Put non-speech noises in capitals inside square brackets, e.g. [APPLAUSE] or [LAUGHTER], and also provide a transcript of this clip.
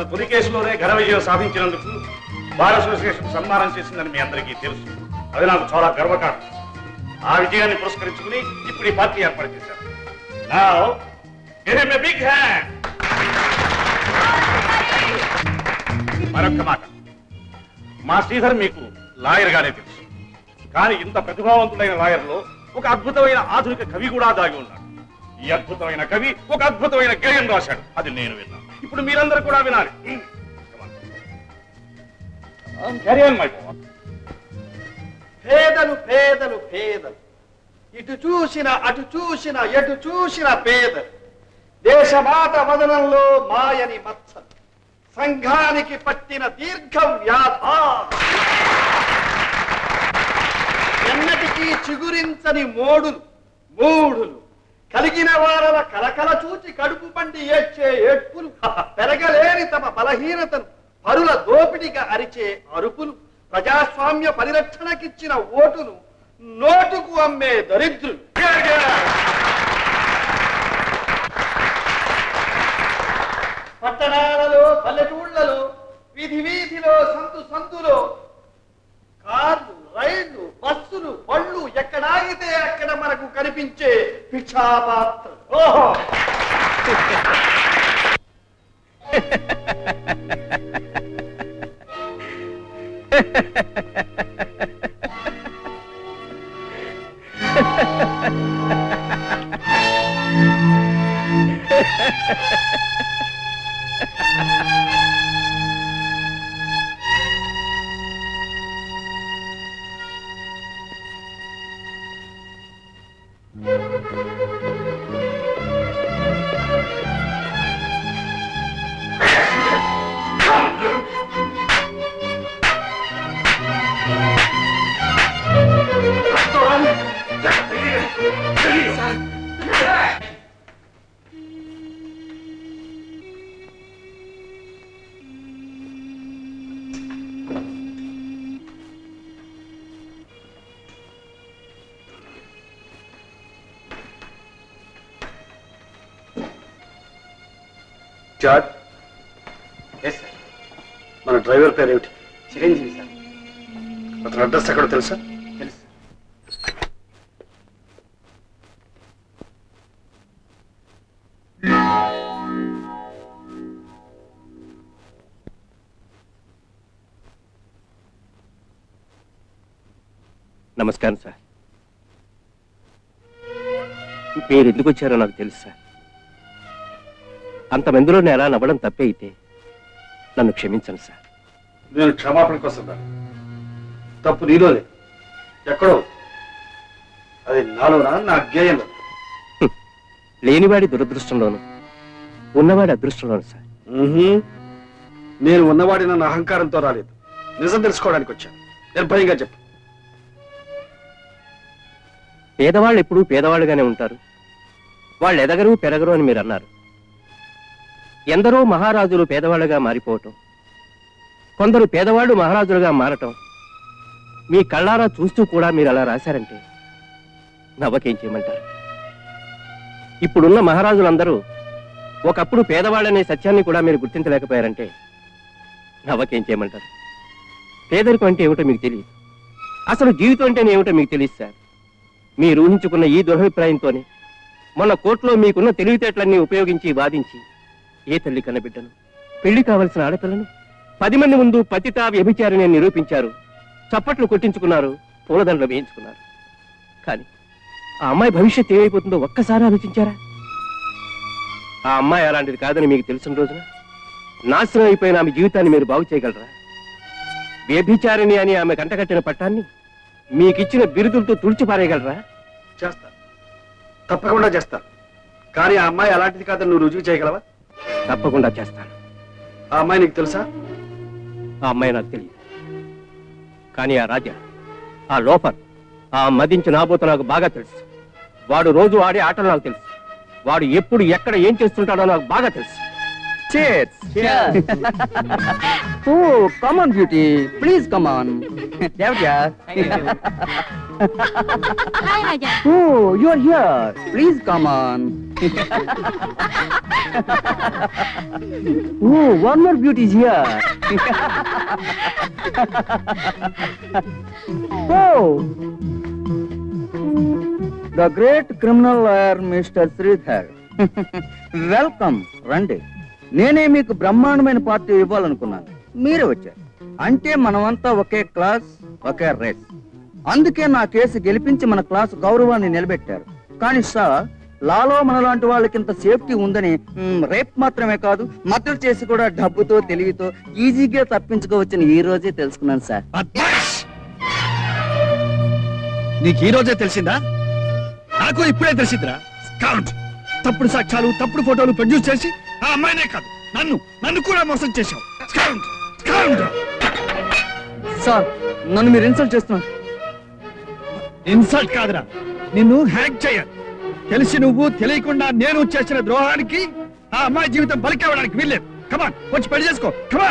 తన తొలి కేసులోనే ఘన విజయం సాధించినందుకు బార్ అసోసియేషన్ సన్మానం చేసిందని మీ అందరికీ తెలుసు. అది నాకు చాలా గర్వకారణం. ఆ విజయాన్ని పురస్కరించుకుని ఇప్పుడు ఈ పార్టీ ఏర్పాటు చేశారు. Now, give him మరొక్క మాట. మా శ్రీధర్ మీకు లాయర్ గానే తెలుసు. కానీ ఇంత ప్రతిభావంతుడైన లాయర్లో ఒక అద్భుతమైన ఆధునిక కవి కూడా దాగి ఉన్నాడు. ఈ అద్భుతమైన కవి ఒక అద్భుతమైన గేయం రాశాడు. అది నేను విన్నాను. ఇప్పుడు మీరందరూ కూడా వినాలి. Hmm. Boy. పేదలు పేదలు పేదలు. ఇటు చూసిన అటు చూసిన ఎటు చూసిన పేదలు. దేశమాత వదనంలో మాయని మత్సలు సంఘానికి పట్టిన దీర్ఘ వ్యాధ. ఎన్నటికీ చిగురించని మోడులు మూడులు. కలిగిన వారల కలకల చూచి కడుపు పండి ఏడ్చే ఏడ్పులు పెరగలేని తమ బలహీనతను పరుల దోపిడిగా అరిచే అరుపులు ప్రజాస్వామ్య పరిరక్షణకిచ్చిన ఓటును నోటుకు అమ్మే దరిద్రులు. పట్టణాలలో పల్లెటూళ్ళలో వీధి వీధిలో సందు సందులో కార్లు రైళ్ళు బస్సులు బళ్ళు ఎక్కడాగితే అక్కడ మనకు కనిపించే पिछा पात्र ओहो। [LAUGHS] జార్జ్ ఎస్ సార్ మన డ్రైవర్ పేరు ఏమిటి చిరంజీవి సార్ అతని అడ్రస్ ఎక్కడో తెలుసా? తెలుసు. నమస్కారం సార్ మీరు ఎందుకు వచ్చారో నాకు తెలుసు సార్ అంతమందిలో నేను ఎలా నవ్వడం తప్పే అయితే నన్ను క్షమించండి సార్. నేను క్షమాపణ కోసం రాను. తప్పు నీలోనే. ఎక్కడో అది నాలోనా? నా గేయంలో. లేనివాడి దురదృష్టంలోను ఉన్నవాడి అదృష్టంలోను సార్. నేను ఉన్నవాడి నన్ను అహంకారంతో రాలేదు. నిజం తెలుసుకోవడానికి వచ్చాను. నిర్భయంగా చెప్పు. పేదవాళ్ళు ఎప్పుడూ పేదవాళ్ళుగానే ఉంటారు. వాళ్ళు ఎదగరు పెరగరు అని మీరు అన్నారు. ఎందరో మహారాజులు పేదవాళ్ళుగా మారిపోవటం. కొందరు పేదవాళ్ళు మహారాజులుగా మారటం. మీ కళ్ళారా చూస్తూ కూడా మీరు అలా రాశారంటే నవ్వకేం చేయమంటారు? ఇప్పుడున్న మహారాజులందరూ ఒకప్పుడు పేదవాళ్ళనే సత్యాన్ని కూడా మీరు గుర్తించలేకపోయారంటే నవ్వకేం చేయమంటారు? పేదరికం అంటే ఏమిటో మీకు తెలియదు. అసలు జీవితం అంటేనే ఏమిటో మీకు తెలియదు సార్. మీరు ఊహించుకున్న ఈ దురభిప్రాయంతోనే మొన్న కోర్టులో మీకున్న తెలివితేటలన్నీ ఉపయోగించి వాదించి ఏ తల్లి కన్నబిడ్డను? పెళ్ళి కావలసిన ఆడపిల్లను? పది మంది ముందు పతిత వ్యభిచారిని నిరూపించారు. చప్పట్లు కొట్టించుకున్నారు పూలదండలు వేయించుకున్నారు. కానీ ఆ అమ్మాయి భవిష్యత్ ఏమైపోతుందో ఒక్కసారి ఆలోచించారా? ఆ అమ్మాయి అలాంటిది కాదని మీకు తెలిసిన రోజున నాశనం అయిపోయిన ఆమె జీవితాన్ని మీరు బాగు చేయగలరా? వ్యభిచారిణి అని ఆమె కంటకట్టిన పట్టాన్ని మీకిచ్చిన బిరుదులతో తుడిచిపారేయగలరా చేస్తా. తప్పకుండా చేస్తా. కానీ ఆ అమ్మాయి అలాంటిది కాదని నువ్వు రుజువు చేయగలవా? తప్పకుండా చేస్తాను. ఆ అమ్మాయి నీకు తెలుసా? ఆ అమ్మాయి నాకు తెలియదు. కానీ ఆ రాజా ఆ లోఫర్ ఆ మదించి నాబోత నాకు బాగా తెలుసు. వాడు రోజు ఆడే ఆటలు నాకు తెలుసు. వాడు ఎప్పుడు ఎక్కడ ఏం చేస్తుంటాడో నాకు బాగా తెలుసు. Cheers. [LAUGHS] oh, come on, beauty. Please come on. Dev, yeah. Hi Raja Oh, you're here. Please come on. oh, one more beauty is here. oh, the great criminal lawyer, Mr. Sridhar. Welcome రండి నేనే మీకు బ్రహ్మాండమైన party ఇవ్వాలనుకున్నాను మీరే వచ్చారు అంటే మనమంతా ఒకే class ఒకే race అందుకే నా కేసు గెలిపించి మన క్లాస్ గౌరవాన్ని నిలబెట్టారు కానీ సార్ లాలో మనలాంటి వాళ్ళకి ఇంత సేఫ్టీ ఉందని రేప్ మాత్రమే కాదు మద్దతు చేసి కూడా డబ్బుతో తెలివితో ఈజీగా తప్పించుకోవచ్చని ఈ రోజే తెలుసుకున్నాను సార్! నీకు ఈ రోజే తెలిసిందా? నాకు ఇప్పుడే తెలిసిందిరా. స్కౌంట్ తప్పుడు సాక్ష్యాలు తప్పుడు ఫోటోలు ప్రొడ్యూస్ చేసి ఆ అమ్మాయినే కాదు నన్ను నన్ను కూడా మోసం చేశావు. స్కౌంట్ స్కౌంట్ సార్ నన్ను మీరు ఇన్సల్ట్ చేస్తున్నారు. ఇన్సల్ట్ కాదురా. నిన్ను హ్యాక్ చేయాలి. తెలిసి నువ్వు తెలియకుండా నేను చేసిన ద్రోహానికి ఆ అమ్మాయి జీవితం బలికేవడానికి వీల్లేదు. కమాన్ వచ్చి పెళ్ళి చేసుకో. కమాన్